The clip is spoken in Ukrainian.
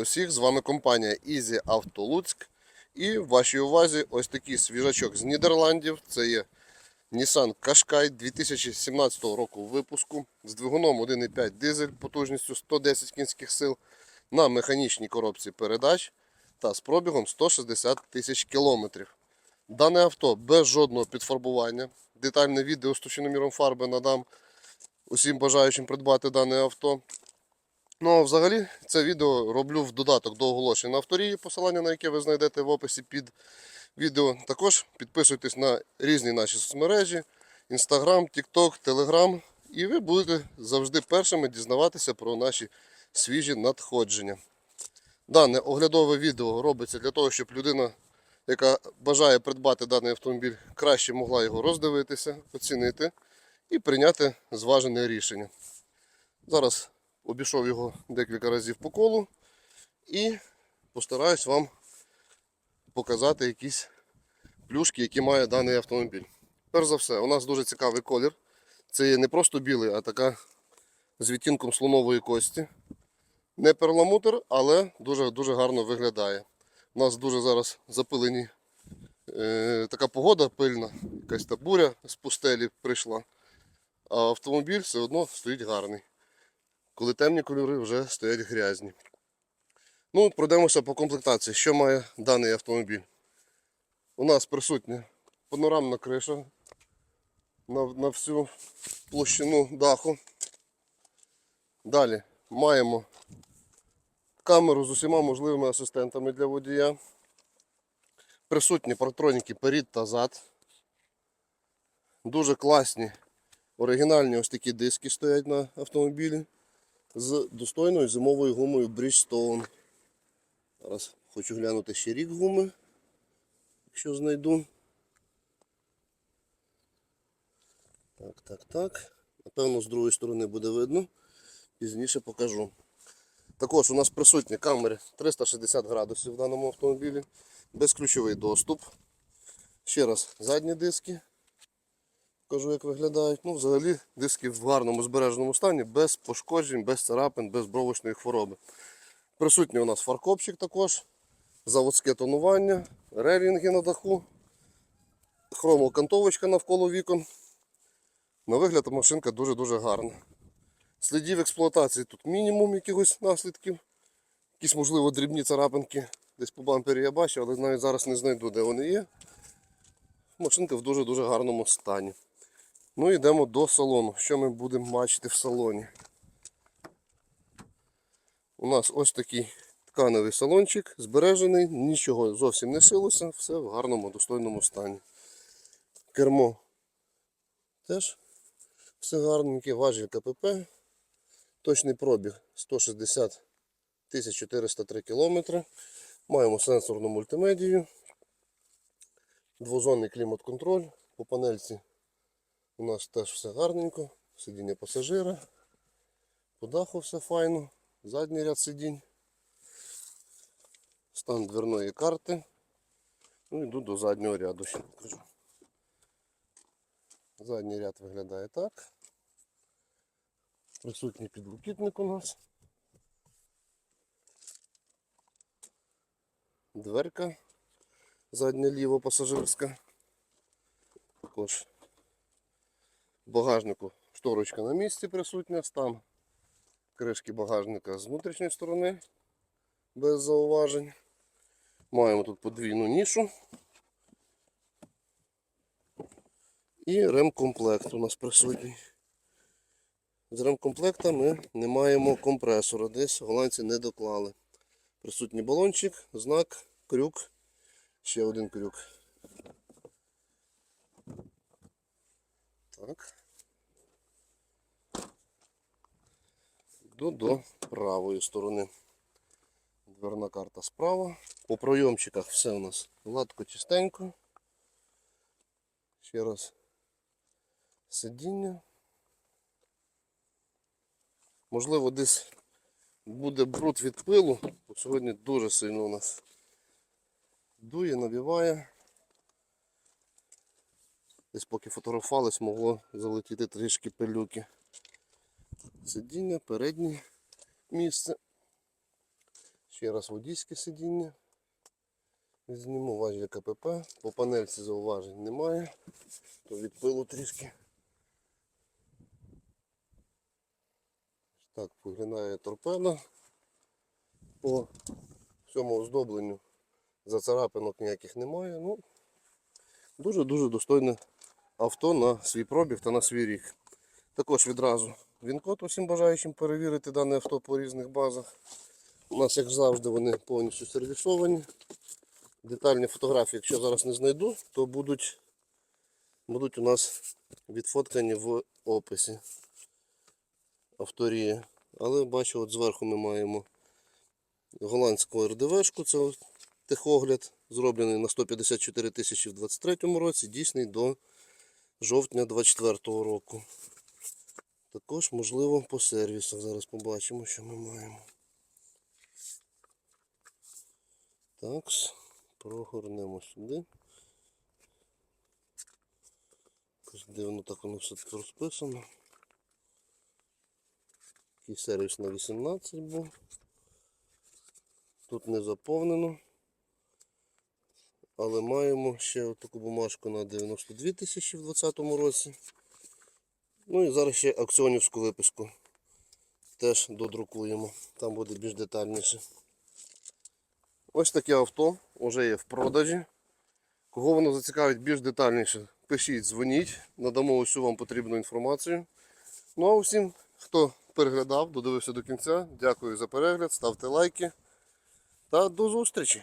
усіх! З вами компанія Easy Auto Луцьк. І в вашій увазі ось такий свіжачок з Нідерландів. Це є Nissan Qashqai 2017 року випуску з двигуном 1,5 дизель потужністю 110 кінських сил на механічній коробці передач та з пробігом 160 тисяч кілометрів. Дане авто без жодного підфарбування. Детальне відео з товщиноміром фарби надам усім бажаючим придбати дане авто. Ну а взагалі це відео роблю в додаток до оголошень на авторії, посилання на яке ви знайдете в описі під відео. Також підписуйтесь на різні наші соцмережі: Instagram, TikTok, Telegram. І ви будете завжди першими дізнаватися про наші свіжі надходження. Дане оглядове відео робиться для того, щоб людина, яка бажає придбати даний автомобіль, краще могла його роздивитися, оцінити і прийняти зважене рішення. Зараз обійшов його декілька разів по колу і постараюсь вам показати якісь плюшки, які має даний автомобіль. Перш за все, у нас дуже цікавий колір. Це є не просто білий, а така з відтінком слонової кості. Не перламутр, але дуже, дуже гарно виглядає. У нас дуже зараз запилені е, така погода пильна, якась та буря з пустелі прийшла. А автомобіль все одно стоїть гарний коли темні кольори вже стоять грязні. Ну, пройдемося по комплектації. Що має даний автомобіль? У нас присутня панорамна криша на, на всю площину даху. Далі маємо камеру з усіма можливими асистентами для водія. Присутні партроніки перед та зад. Дуже класні оригінальні ось такі диски стоять на автомобілі з достойною зимовою гумою Bridgestone. Зараз хочу глянути ще рік гуми, якщо знайду. Так, так, так. Напевно, з другої сторони буде видно. Пізніше покажу. Також у нас присутні камери 360 градусів в даному автомобілі, безключовий доступ. Ще раз задні диски. Покажу, як виглядають. Ну, взагалі диски в гарному збереженому стані, без пошкоджень, без царапин, без бровочної хвороби. Присутній у нас фаркопчик також, заводське тонування, релінги на даху, хромокантовочка навколо вікон. На вигляд машинка дуже-дуже гарна. Слідів експлуатації тут мінімум якихось наслідків. Якісь, можливо, дрібні царапинки. Десь по бампері я бачу, але навіть зараз не знайду, де вони є. Машинка в дуже-дуже гарному стані. Ну йдемо до салону. Що ми будемо бачити в салоні? У нас ось такий тканевий салончик, збережений, нічого зовсім не силося, все в гарному, достойному стані. Кермо теж все гарненьке, важіль КПП. Точний пробіг 160 403 км. Маємо сенсорну мультимедію, двозонний клімат-контроль. По панельці у нас теж все гарненько, сидіння пасажира, по даху все файно, задній ряд сидінь, стан дверної карти. Ну йду до заднього ряду ще покажу. Задній ряд виглядає так. Присутній підлокітник у нас. Дверка задня ліво пасажирська. Також багажнику шторочка на місці присутня, стан кришки багажника з внутрішньої сторони без зауважень. Маємо тут подвійну нішу. І ремкомплект у нас присутній. З ремкомплекта ми не маємо компресора, десь голландці не доклали. Присутній балончик, знак, крюк, ще один крюк. Так. Йду до правої сторони. Дверна карта справа. По пройомчиках все у нас гладко чистенько. Ще раз сидіння. Можливо, десь буде бруд від пилу, бо сьогодні дуже сильно у нас дує, набиває. Десь поки фотографувались, могло залетіти трішки пилюки. Сидіння, переднє місце. Ще раз водійське сидіння. Зніму важіль КПП. По панельці зауважень немає. То від пилу трішки. Так виглядає торпеда. По всьому оздобленню зацарапинок ніяких немає. Ну, дуже-дуже достойне авто на свій пробіг та на свій рік. Також відразу він-код усім бажаючим перевірити дане авто по різних базах. У нас, як завжди, вони повністю сервісовані. Детальні фотографії, якщо зараз не знайду, то будуть, будуть у нас відфоткані в описі авторії. Але бачу, от зверху ми маємо голландську РДВшку, це техогляд, зроблений на 154 тисячі в 2023 році, дійсний до жовтня 2024 року. Також, можливо, по сервісах. Зараз побачимо, що ми маємо. Так, прогорнемо сюди. Дивно так воно все тут розписано. Такий сервіс на 18 був. Тут не заповнено. Але маємо ще таку бумажку на 92 тисячі в 2020 році. Ну і зараз ще акціонівську виписку теж додрукуємо. Там буде більш детальніше. Ось таке авто вже є в продажі. Кого воно зацікавить більш детальніше, пишіть, дзвоніть, надамо усю вам потрібну інформацію. Ну а усім, хто переглядав, додивився до кінця, дякую за перегляд, ставте лайки та до зустрічі!